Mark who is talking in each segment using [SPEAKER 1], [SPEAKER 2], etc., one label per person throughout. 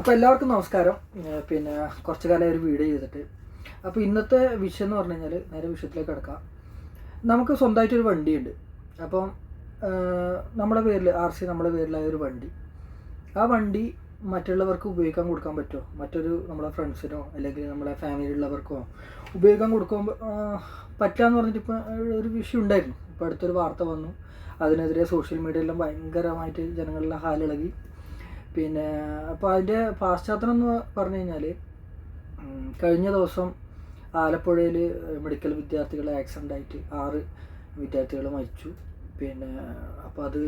[SPEAKER 1] അപ്പോൾ എല്ലാവർക്കും നമസ്കാരം. പിന്നെ കുറച്ച് കാലം ഒരു വീഡിയോ ചെയ്തിട്ട്. അപ്പോൾ ഇന്നത്തെ വിഷയം എന്ന് പറഞ്ഞു കഴിഞ്ഞാൽ നേരെ വിഷയത്തിലേക്ക് കിടക്കാം. നമുക്ക് സ്വന്തമായിട്ടൊരു വണ്ടിയുണ്ട്. അപ്പം നമ്മുടെ പേരിൽ ആർ സി നമ്മുടെ പേരിലായ ഒരു വണ്ടി. ആ വണ്ടി മറ്റുള്ളവർക്ക് ഉപയോഗിക്കാൻ കൊടുക്കാൻ പറ്റുമോ? മറ്റൊരു നമ്മളെ ഫ്രണ്ട്സിനോ അല്ലെങ്കിൽ നമ്മളെ ഫാമിലിയിലുള്ളവർക്കോ ഉപയോഗിക്കാൻ കൊടുക്കാൻ പറ്റാന്ന് പറഞ്ഞിട്ട് ഇപ്പോൾ ഒരു വിഷയം ഉണ്ടായിരുന്നു. ഇപ്പോൾ അടുത്തൊരു വാർത്ത വന്നു. അതിനെതിരെ സോഷ്യൽ മീഡിയയിലെല്ലാം ഭയങ്കരമായിട്ട് ജനങ്ങളിലെ ഹാലിളകി. പിന്നെ അപ്പോൾ അതിന്റെ പാശ്ചാത്തലം എന്ന് പറഞ്ഞു കഴിഞ്ഞാൽ കഴിഞ്ഞ ദിവസം ആലപ്പുഴയിൽ മെഡിക്കൽ വിദ്യാർത്ഥികൾ ആക്സിഡന്റ് ആയിട്ട് ആറ് വിദ്യാർത്ഥികൾ മരിച്ചു. പിന്നെ അപ്പോൾ അത്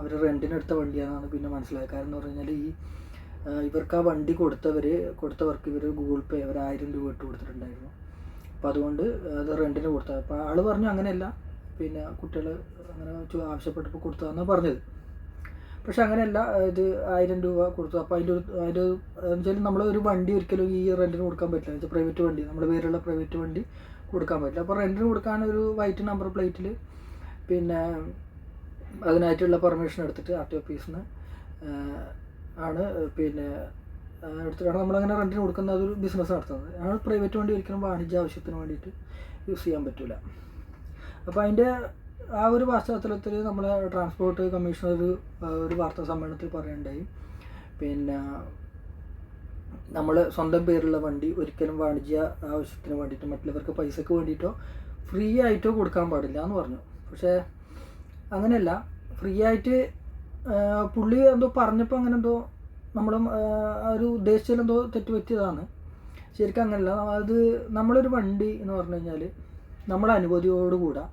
[SPEAKER 1] അവർ റെന്റിനെടുത്ത വണ്ടിയാണെന്നാണ് പിന്നെ മനസ്സിലായത്. കാരണം എന്ന് പറഞ്ഞു ഈ ഇവർക്ക് ആ വണ്ടി കൊടുത്തവർ കൊടുത്തവർക്ക് ഇവർ ഗൂഗിൾ പേ അവർ ആയിരം രൂപ ഇട്ട് കൊടുത്തിട്ടുണ്ടായിരുന്നു. അപ്പോൾ അതുകൊണ്ട് അത് റെന്റിന് കൊടുത്തത്. അപ്പോൾ ആൾ പറഞ്ഞു അങ്ങനെയല്ല. പിന്നെ കുട്ടികൾ അങ്ങനെ ആവശ്യപ്പെട്ടപ്പോൾ കൊടുത്തതെന്നാണ് പറഞ്ഞത്. പക്ഷെ അങ്ങനെയല്ല ഇത് ആയിരം രൂപ കൊടുത്തു. അപ്പോൾ അതിന്റെ ഒരു അതിന്റെ വെച്ചാൽ നമ്മൾ ഒരു വണ്ടി ഒരിക്കലും ഈ റെന്റിന് കൊടുക്കാൻ പറ്റില്ല. വെച്ചാൽ പ്രൈവറ്റ് വണ്ടി നമ്മുടെ പേരുള്ള പ്രൈവറ്റ് വണ്ടി കൊടുക്കാൻ പറ്റില്ല. അപ്പോൾ റെന്റിന് കൊടുക്കാൻ ഒരു വൈറ്റ് നമ്പർ പ്ലേറ്റിൽ പിന്നെ അതിനായിട്ടുള്ള പെർമിഷൻ എടുത്തിട്ട് ആർ ടി ഓഫീസിൽ നിന്ന് ആണ് പിന്നെ എടുത്തിട്ടാണ് നമ്മളങ്ങനെ റെന്റിന് കൊടുക്കുന്ന അതൊരു ബിസിനസ് നടത്തുന്നത്. ആണ് പ്രൈവറ്റ് വണ്ടി ഒരിക്കലും വാണിജ്യ ആവശ്യത്തിന് വേണ്ടിയിട്ട് യൂസ് ചെയ്യാൻ പറ്റില്ല അപ്പോൾ അതിന്റെ ആ ഒരു പശ്ചാത്തലത്തിൽ നമ്മളെ ട്രാൻസ്പോർട്ട് കമ്മീഷണർ ഒരു ഒരു വാർത്താ സമ്മേളനത്തിൽ പറയുണ്ടായി പിന്നെ നമ്മൾ സ്വന്തം പേരുള്ള വണ്ടി ഒരിക്കലും വാണിജ്യ ആവശ്യത്തിന് വേണ്ടിയിട്ട് മറ്റുള്ളവർക്ക് പൈസക്ക് വേണ്ടിയിട്ടോ ഫ്രീ ആയിട്ടോ കൊടുക്കാൻ പാടില്ല എന്ന് പറഞ്ഞു. പക്ഷേ അങ്ങനെയല്ല. ഫ്രീ ആയിട്ട് പുള്ളി എന്തോ പറഞ്ഞപ്പോൾ അങ്ങനെ എന്തോ നമ്മൾ ഒരു ഉദ്ദേശിച്ചാൽ എന്തോ തെറ്റുപറ്റിയതാണ്. ശരിക്കും അങ്ങനെയല്ല അത് നമ്മളൊരു വണ്ടി എന്ന് പറഞ്ഞു കഴിഞ്ഞാൽ നമ്മളെ അനുമതിയോടുകൂടെ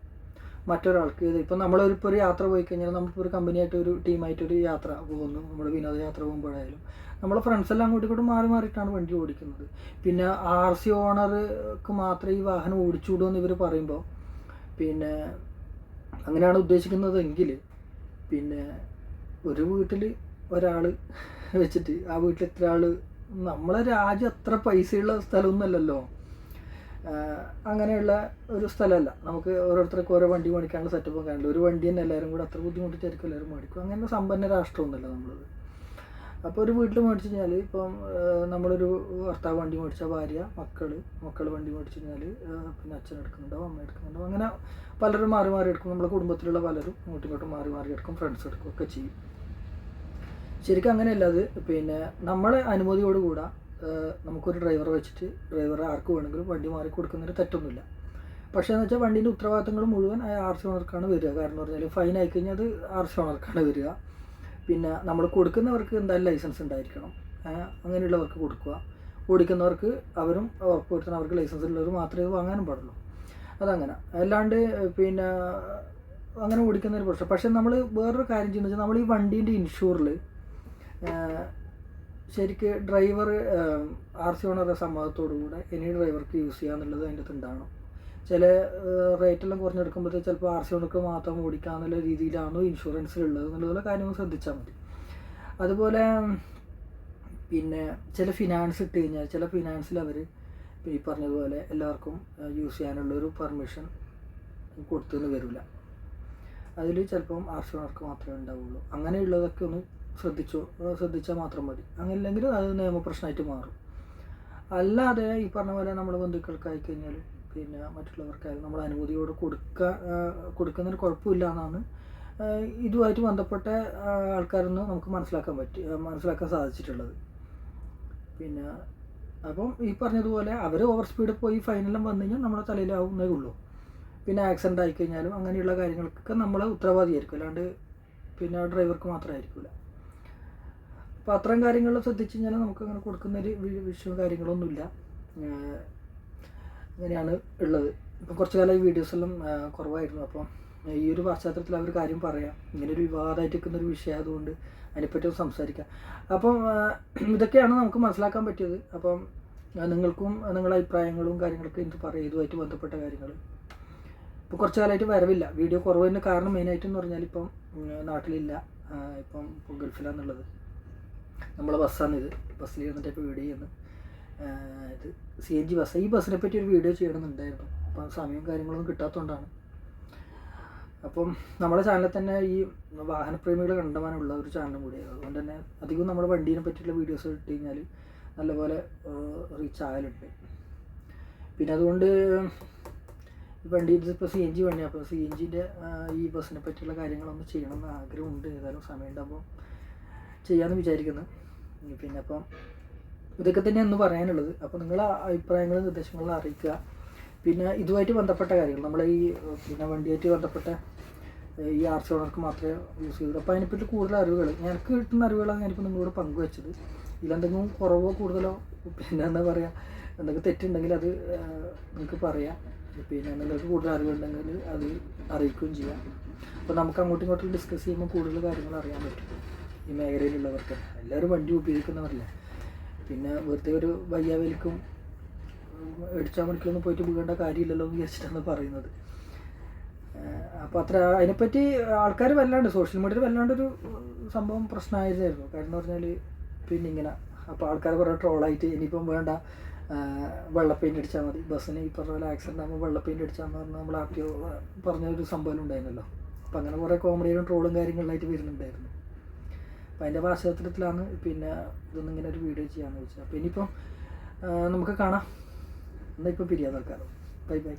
[SPEAKER 1] മറ്റൊരാൾക്ക് ഇത് ഇപ്പോൾ ഒരു യാത്ര പോയി കഴിഞ്ഞാൽ നമുക്ക് ഒരു കമ്പനിയായിട്ട് ഒരു ടീമായിട്ട് ഒരു യാത്ര പോകുന്നു. നമ്മൾ വിനോദയാത്ര പോകുമ്പോഴായാലും. നമ്മളെ ഫ്രണ്ട്സ് എല്ലാം അങ്ങോട്ടും ഇങ്ങോട്ടും മാറി മാറിയിട്ടാണ് വണ്ടി ഓടിക്കുന്നത്. പിന്നെ ആർ സി ഓണർക്ക് മാത്രമേ ഈ വാഹനം ഓടിച്ചുവിടൂ എന്ന് ഇവർ പറയുമ്പോൾ പിന്നെ അങ്ങനെയാണ് ഉദ്ദേശിക്കുന്നതെങ്കിൽ പിന്നെ ഒരു വീട്ടിൽ ഒരാൾ വെച്ചിട്ട് ആ വീട്ടിൽ എത്ര ആൾ നമ്മളെ രാജ്യം അത്ര പൈസയുള്ള സ്ഥലമൊന്നുമല്ലല്ലോ. അങ്ങനെയുള്ള ഒരു സ്ഥലമല്ല. നമുക്ക് ഓരോരുത്തർക്ക് ഓരോ വണ്ടി മേടിക്കാനുള്ള സെറ്റപ്പും കാണില്ല ഒരു വണ്ടി തന്നെ എല്ലാവരും കൂടെ അത്ര ബുദ്ധിമുട്ടിച്ചായിരിക്കും എല്ലാവരും മേടിക്കും. അങ്ങനെ സമ്പന്ന രാഷ്ട്രമൊന്നുമല്ല നമ്മളത്. അപ്പോൾ ഒരു വീട്ടിൽ മേടിച്ചു കഴിഞ്ഞാൽ ഇപ്പം നമ്മളൊരു ഭർത്താവ് വണ്ടി മേടിച്ച ഭാര്യ മക്കൾ മക്കൾ വണ്ടി മേടിച്ചു കഴിഞ്ഞാൽ പിന്നെ അച്ഛൻ എടുക്കുന്നുണ്ടാവും അമ്മ എടുക്കുന്നുണ്ടാവും. അങ്ങനെ പലരും മാറി മാറി എടുക്കും. നമ്മുടെ കുടുംബത്തിലുള്ള പലരും ഇങ്ങോട്ടും ഇങ്ങോട്ടും മാറി മാറി എടുക്കും ഫ്രണ്ട്സ് എടുക്കും ഒക്കെ ചെയ്യും. ശരിക്കും അങ്ങനെയല്ല അത്. പിന്നെ നമ്മളെ അനുമതിയോടുകൂടെ നമുക്കൊരു ഡ്രൈവറെ വെച്ചിട്ട് ഡ്രൈവറെ ആർക്ക് വേണമെങ്കിലും വണ്ടി മാറി കൊടുക്കുന്നതിന് തെറ്റൊന്നുമില്ല. പക്ഷേ എന്ന് വെച്ചാൽ വണ്ടീന്റെ ഉത്തരവാദിത്തങ്ങൾ മുഴുവൻ ആർ സി ഓണർക്കാണ് വരിക. കാരണം പറഞ്ഞാൽ ഫൈൻ ആയിക്കഴിഞ്ഞാൽ അത് ആർ സി ഓണർക്കാണ് വരിക. പിന്നെ നമ്മൾ കൊടുക്കുന്നവർക്ക് എന്തായാലും ലൈസൻസ് ഉണ്ടായിരിക്കണം. അങ്ങനെയുള്ളവർക്ക് കൊടുക്കുക. ഓടിക്കുന്നവർക്ക് അവരും ഉറപ്പുവരുത്തണം. അവർക്ക് ലൈസൻസ് ഉള്ളവർ മാത്രമേ വാങ്ങാനും പാടുള്ളൂ. അതങ്ങനെ. അല്ലാണ്ട് പിന്നെ അങ്ങനെ ഓടിക്കുന്ന ഒരു പ്രശ്നം. പക്ഷേ നമ്മൾ വേറൊരു കാര്യം ചെയ്യുന്നത് വെച്ചാൽ നമ്മൾ ഈ വണ്ടീന്റെ ഇൻഷൂറിൽ ശരിക്ക് ഡ്രൈവർ ആർ സി ഓണറുടെ സമ്മതത്തോടു കൂടെ ഇനി ഡ്രൈവർക്ക് യൂസ് ചെയ്യാന്നുള്ളത് അതിന്റെ ഉണ്ടാകണം ചില റേറ്റെല്ലാം കുറഞ്ഞെടുക്കുമ്പോഴത്തേക്ക് ചിലപ്പോൾ ആർ സി ഓണർക്ക് മാത്രം ഓടിക്കാന്നുള്ള രീതിയിലാണോ ഇൻഷുറൻസിലുള്ളത് എന്നുള്ള കാര്യങ്ങൾ ശ്രദ്ധിച്ചാൽ മതി. അതുപോലെ പിന്നെ ചില ഫിനാൻസ് ഇട്ട് കഴിഞ്ഞാൽ ചില ഫിനാൻസിൽ അവർ ഈ പറഞ്ഞതുപോലെ എല്ലാവർക്കും യൂസ് ചെയ്യാനുള്ള ഒരു പെർമിഷൻ കൊടുത്തു വരില്ല അതിൽ ചിലപ്പം ആർ സി ഓണർക്ക് മാത്രമേ ഉണ്ടാവുള്ളൂ. അങ്ങനെയുള്ളതൊക്കെ ഒന്ന് ശ്രദ്ധിച്ചോ ശ്രദ്ധിച്ചാൽ മാത്രം മതി. അങ്ങനെയില്ലെങ്കിൽ അത് നിയമപ്രശ്നമായിട്ട് മാറും. അല്ലാതെ ഈ പറഞ്ഞ പോലെ നമ്മുടെ ബന്ധുക്കൾക്കായി കഴിഞ്ഞാൽ പിന്നെ മറ്റുള്ളവർക്കായാലും നമ്മൾ അനുമതിയോട് കൊടുക്കുക കൊടുക്കുന്നതിന് കുഴപ്പമില്ല എന്നാണ് ഇതുമായിട്ട് ബന്ധപ്പെട്ട ആൾക്കാരിൽ ആൾക്കാരെന്ന് നമുക്ക് മനസ്സിലാക്കാൻ പറ്റി മനസ്സിലാക്കാൻ സാധിച്ചിട്ടുള്ളത്. പിന്നെ അപ്പം ഈ പറഞ്ഞതുപോലെ അവർ ഓവർ സ്പീഡ് പോയി ഫൈനെല്ലാം വന്നു കഴിഞ്ഞാൽ നമ്മുടെ തലയിലാവുന്നേ ഉള്ളൂ. പിന്നെ ആക്സിഡന്റ് ആയിക്കഴിഞ്ഞാലും അങ്ങനെയുള്ള കാര്യങ്ങൾക്കൊക്കെ നമ്മൾ ഉത്തരവാദിയായിരിക്കും. അല്ലാണ്ട് പിന്നെ ഡ്രൈവർക്ക് മാത്രമായിരിക്കില്ല അപ്പോൾ അത്തരം കാര്യങ്ങൾ ശ്രദ്ധിച്ചു കഴിഞ്ഞാൽ നമുക്ക് അങ്ങനെ കൊടുക്കുന്നൊരു വിഷയവും കാര്യങ്ങളൊന്നുമില്ല. അങ്ങനെയാണ് ഉള്ളത്. ഇപ്പം കുറച്ച് കാലം ഈ വീഡിയോസ് എല്ലാം കുറവായിരുന്നു. അപ്പം ഈ ഒരു പശ്ചാത്തലത്തിൽ അവർ കാര്യം പറയാം. ഇങ്ങനെ ഒരു വിവാദമായിട്ട് നിൽക്കുന്ന ഒരു വിഷയം ആയതുകൊണ്ട് അതിനെപ്പറ്റി ഒന്ന് സംസാരിക്കാം. അപ്പം ഇതൊക്കെയാണ് നമുക്ക് മനസ്സിലാക്കാൻ പറ്റിയത്. അപ്പം നിങ്ങൾക്കും നിങ്ങളുടെ അഭിപ്രായങ്ങളും കാര്യങ്ങളൊക്കെ എനിക്ക് പറയാം ഇതുമായിട്ട് ബന്ധപ്പെട്ട കാര്യങ്ങൾ. ഇപ്പോൾ കുറച്ച് കാലമായിട്ട് വരവില്ല. വീഡിയോ കുറവിന് കാരണം മെയിനായിട്ടെന്ന് പറഞ്ഞാൽ ഇപ്പം നാട്ടിലില്ല. ഇപ്പം ഗൾഫിലാന്നുള്ളത്. നമ്മളെ ഇത്. ബസ്സിൽ ഇരുന്നിട്ട് ഇപ്പോൾ വീഡിയോ ചെയ്യുന്നത് ഇത് സി എൻ ജി ബസ്. ഈ ബസ്സിനെ പറ്റി ഒരു വീഡിയോ ചെയ്യണമെന്നുണ്ടായിരുന്നു. അപ്പം സമയവും കാര്യങ്ങളൊന്നും കിട്ടാത്തതുകൊണ്ടാണ്. അപ്പം നമ്മുടെ ചാനലിൽ തന്നെ ഈ വാഹനപ്രേമികൾ കണ്ടമാനുള്ള ഒരു ചാനലും കൂടിയാണ്. അതുകൊണ്ട് തന്നെ അധികം നമ്മുടെ വണ്ടീനെ പറ്റിയുള്ള വീഡിയോസ് ഇട്ട് കഴിഞ്ഞാൽ നല്ലപോലെ റീച്ച് ആയാലുണ്ട് പിന്നെ അതുകൊണ്ട് വണ്ടി ഇതിപ്പോൾ സി എൻ ജി വണ്ടിയാണ്. അപ്പോൾ സി എൻ ജിന്റെ ഈ ബസ്സിനെ പറ്റിയുള്ള കാര്യങ്ങളൊന്നും ചെയ്യണമെന്ന് ആഗ്രഹമുണ്ട്. ഏതായാലും സമയം ഉണ്ടാകുമ്പോൾ ചെയ്യാമെന്ന് വിചാരിക്കുന്നു. പിന്നെ അപ്പം ഇതൊക്കെ തന്നെയാണ് പറയാനുള്ളത്. അപ്പോൾ നിങ്ങൾ അഭിപ്രായങ്ങളും നിർദ്ദേശങ്ങളും അറിയിക്കുക. പിന്നെ ഇതുമായിട്ട് ബന്ധപ്പെട്ട കാര്യങ്ങൾ. നമ്മളെ ഈ പിന്നെ വണ്ടിയായിട്ട് ബന്ധപ്പെട്ട ഈ ആർ സി ഓണർക്ക് മാത്രമേ യൂസ് ചെയ്തു അപ്പോൾ അതിനെപ്പറ്റി കൂടുതൽ അറിവുകൾ. ഞങ്ങൾക്ക് കിട്ടുന്ന അറിവുകളാണ് ഞാനിപ്പോൾ നിങ്ങളോട് പങ്കുവച്ചത്. ഇതിലെന്തെങ്കിലും കുറവോ കൂടുതലോ പിന്നെ എന്താ പറയുക എന്തെങ്കിലും തെറ്റുണ്ടെങ്കിൽ അത് നിങ്ങൾക്ക് പറയാം. പിന്നെ നിങ്ങൾക്ക് കൂടുതൽ അറിവുണ്ടെങ്കിൽ അത് അറിയിക്കുകയും ചെയ്യാം. അപ്പോൾ നമുക്ക് അങ്ങോട്ടും ഇങ്ങോട്ടും ഡിസ്കസ് ചെയ്യുമ്പോൾ കൂടുതൽ കാര്യങ്ങൾ അറിയാൻ പറ്റും. ഈ മേഖലയിലുള്ളവർക്ക്. എല്ലാവരും വണ്ടി ഉപയോഗിക്കുന്നവരല്ലേ? പിന്നെ വെറുതെ ഒരു വയ്യാവലിക്കും ഇടിച്ചാൽ മണിക്കൊന്നും പോയിട്ട് വീഴേണ്ട കാര്യമില്ലല്ലോ എന്ന് വിചാരിച്ചിട്ടാണ് പറയുന്നത്. അപ്പോൾ അത്ര അതിനെപ്പറ്റി ആൾക്കാർ വല്ലാണ്ട് സോഷ്യൽ മീഡിയയിൽ വല്ലാണ്ടൊരു സംഭവം പ്രശ്നമായിരുന്നു കാരണം എന്ന് പറഞ്ഞാൽ പിന്നെ ഇങ്ങനെ അപ്പോൾ ആൾക്കാർ കുറേ ട്രോളായിട്ട് ഇനിയിപ്പം വേണ്ട വെള്ള പെയിന്റ് അടിച്ചാൽ മതി. ബസ്സിന് ഈ പറഞ്ഞ പോലെ ആക്സിഡന്റ് ആകുമ്പോൾ വെള്ള പെയിന്റ് അടിച്ചാൽ പറഞ്ഞ് നമ്മൾ ആർ ടി ഒ പറഞ്ഞൊരു സംഭവം ഉണ്ടായിരുന്നല്ലോ. അപ്പം അങ്ങനെ കുറേ കോമഡിയും ട്രോളും കാര്യങ്ങളിലായിട്ട് വരുന്നുണ്ടായിരുന്നു. അപ്പം അതിന്റെ പശ്ചാത്തലത്തിലാണ് പിന്നെ ഇതൊന്നും ഇങ്ങനെ ഒരു വീഡിയോ ചെയ്യാമെന്ന് വെച്ചത്. അപ്പോൾ ഇനിയിപ്പം നമുക്ക് കാണാം. എന്നാൽ ഇപ്പോൾ പിരിയാൻ തൽക്കാലം ബൈ ബൈ.